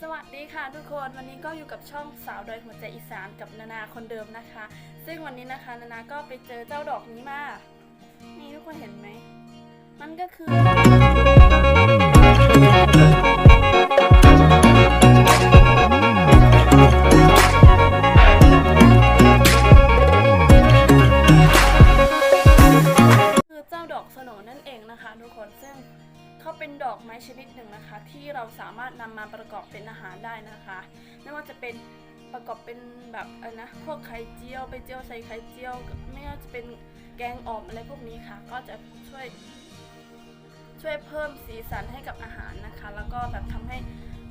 สวัสดีค่ะทุกคนวันนี้ก็อยู่กับช่องสาวดอยหัวใจอีสานกับนานาคนเดิมนะคะ ซึ่งวันนี้นะคะนานาก็ไปเจอเจ้าดอกนี้มา นี่ทุกคนเห็นไหม มันก็คือ ที่เราสามารถนำมาประกอบเป็นอาหารได้นะคะ ไม่ว่าจะเป็นประกอบเป็นแบบนะพวกไข่เจียวไปเจียวใส่ไข่เจียว ไม่ว่าจะเป็นแกงอ่อมอะไรพวกนี้ค่ะ ก็จะช่วยช่วยเพิ่มสีสันให้กับอาหารนะคะ แล้วก็แบบทำให้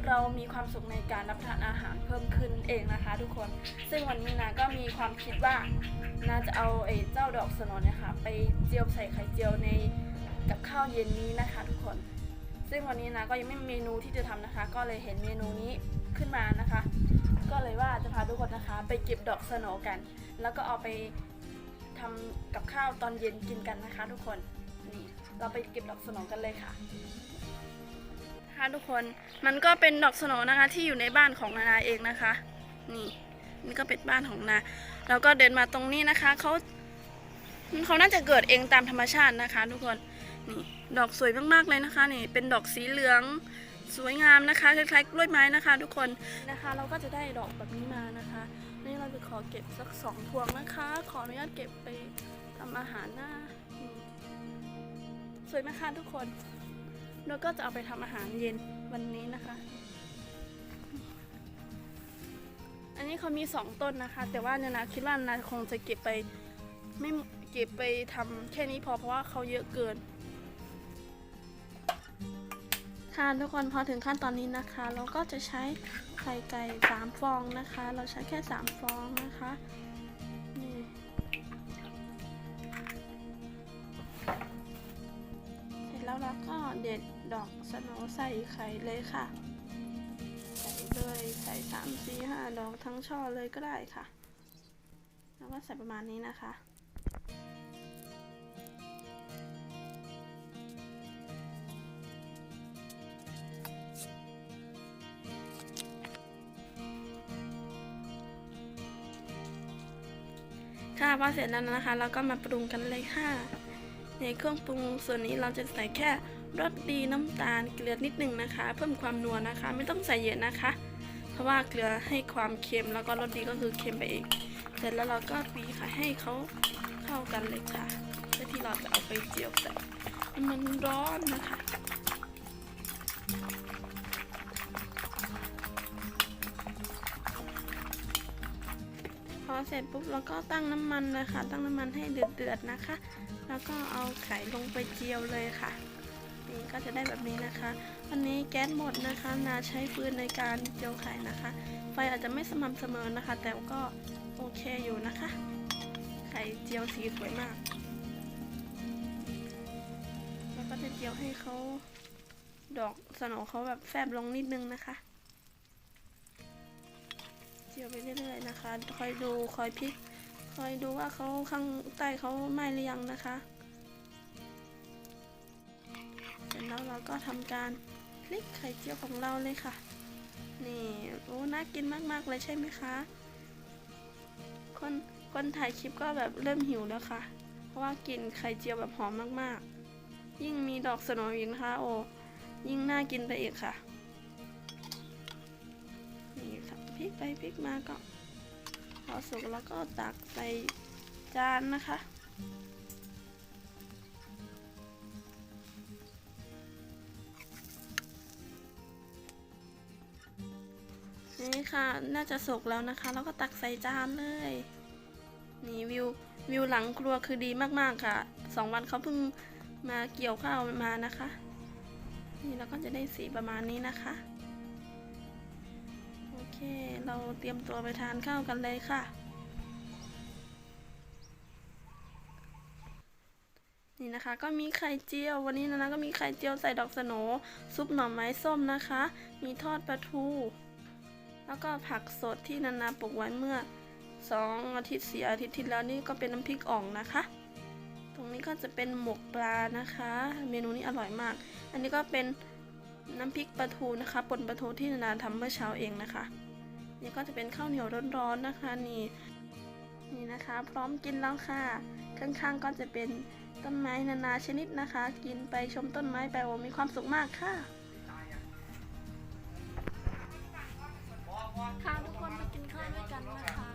เรามีความสุขในการรับประทานอาหารเพิ่มขึ้นเองนะคะ ทุกคน ซึ่งวันนี้นะก็มีความคิดว่าน่าจะเอาไอ้เจ้าดอกสนเนี่ยค่ะ ไปเจียวใส่ไข่เจียวในกับข้าวเย็นนี้นะคะ ทุกคน ซึ่งวันนี้นะก็ยังไม่มีเมนูที่จะทำนะคะ ก็เลยเห็นเมนูนี้ขึ้นมานะคะ ก็เลยว่าจะพาทุกคนนะคะ ไปเก็บดอกสโนกัน แล้วก็เอาไปทำกับข้าวตอนเย็นกินกันนะคะ ทุกคนนี่เราไปเก็บดอกสโนกันเลยค่ะค่ะทุกคนมันก็เป็นดอกสโนนะคะที่อยู่ในบ้านของนานาเองนะคะ นี่นี่ก็เป็นบ้านของนาแล้วก็เดินมาตรงนี้นะคะเขาเขาน่าจะเกิดเองตามธรรมชาตินะคะ ทุกคน นี่ดอกสวยมากๆเลยนะคะนี่เป็นดอกสีเหลืองสวยงามนะคะคล้ายๆกล้วยไม้นะคะ ทุกคนนะคะ เราก็จะได้ดอกแบบนี้มานะคะนี่เราจะขอเก็บสักสองพวงนะคะ ขออนุญาตเก็บไปทำอาหารหน้าสวยไหมคะทุกคนเราก็จะเอาไปทำอาหารเย็นวันนี้นะคะ อันนี้เขามีสองต้นนะคะ แต่ว่าเนี่ยนะคิดว่านาคงจะเก็บไปไม่เก็บไปทำแค่นี้พอเพราะว่าเขาเยอะเกิน ค่ะทุกคนพอถึงขั้นตอนนี้นะคะ เราก็จะใช้ไข่ไก่สามฟองนะคะ เราใช้แค่สามฟองนะคะนี่เสร็จแล้วเราก็เด็ดดอกสโนใส่ไข่เลยค่ะ ใส่เลยใส่สามสี่ห้าดอกทั้งช่อเลยก็ได้ค่ะ แล้วก็ใส่ประมาณนี้นะคะ ค่ะพอเสร็จแล้วนะคะ เราก็มาปรุงกันเลยค่ะ ในเครื่องปรุงส่วนนี้เราจะใส่แค่รสดีน้ำตาลเกลือนิดหนึ่งนะคะ เพิ่มความนัวนะคะ ไม่ต้องใส่เยอะนะคะ เพราะว่าเกลือให้ความเค็มแล้วก็รสดีก็คือเค็มไปเอง เสร็จแล้วเราก็ตีค่ะให้เขาเข้ากันเลยค่ะเพื่อที่เราจะเอาไปเจียวใส่มันร้อนนะคะ อเสร็จปุ๊บเราก็ตั้งน้ำมันนะคะตั้งน้ำมันให้เดือดๆนะคะ แล้วก็เอาไข่ลงไปเจียวเลยค่ะ นี่ก็จะได้แบบนี้นะคะวันนี้แก๊สหมดนะคะ นาใช้ฟืนในการเจียวไข่นะคะ ไฟอาจจะไม่สม่ำเสมอนะคะ แต่ก็โอเคอยู่นะคะ ไข่เจียวสีสวยมาก แล้วก็จะเจียวให้เขาดอกสโหนเขาแบบแฟบลงนิดนึงนะคะ เจียวไปเรื่อยๆนะคะ คอยดูคอยพลิก คอยดูว่าเขาข้างใต้เขาไหม้หรือยังนะคะเสร็จแล้วเราก็ทำการพลิกไข่เจียวของเราเลยค่ะ นี่โอ้น่ากินมากๆเลยใช่ไหมคะคนคนถ่ายคลิปก็แบบเริ่มหิวแล้วค่ะ เพราะว่ากลิ่นไข่เจียวแบบหอมมากๆ ยิ่งมีดอกสนว์อีกนะคะโอ้ยิ่งน่ากินไปอีกค่ะ ลิกไปพลิกมาก็พอสุกแล้วก็ตักใส่จานนะคะ นี่ค่ะน่าจะสุกแล้วนะคะ แล้วก็ตักใส่จานเลย นี่วิววิวหลังครัวคือดีมากๆค่ะสองวันเขาเพิ่งมาเกี่ยวข้าวมานะคะ นี่เราก็จะได้สีประมาณนี้นะคะ เค เราเตรียมตัวไปทานข้าวกันเลยค่ะ นี่นะคะก็มีไข่เจียว วันนี้นะนะก็มีไข่เจียวใส่ดอกสโนซุปหน่อไม้ส้มนะคะ มีทอดปลาทู แล้วก็ผักสดที่นานาปลูกไว้เมื่อสองอาทิตย์สี่อาทิตย์ที่แล้วนี่ก็เป็นน้ำพริกอ่องนะคะ ตรงนี้ก็จะเป็นหมกปลานะคะ เมนูนี้อร่อยมาก อันนี้ก็เป็น น้ำพริกปลาทูนะคะป่นปลาทูที่นานาทำเมื่อเช้าเองนะคะ นี่ก็จะเป็นข้าวเหนียวร้อนๆนะคะนี่นี่นะคะ พร้อมกินแล้วค่ะ ข้างๆก็จะเป็นต้นไม้นานาชนิดนะคะ กินไปชมต้นไม้ไปโอ้มีความสุขมากค่ะค่ะทุกคนไปกินข้าวด้วยกันนะคะ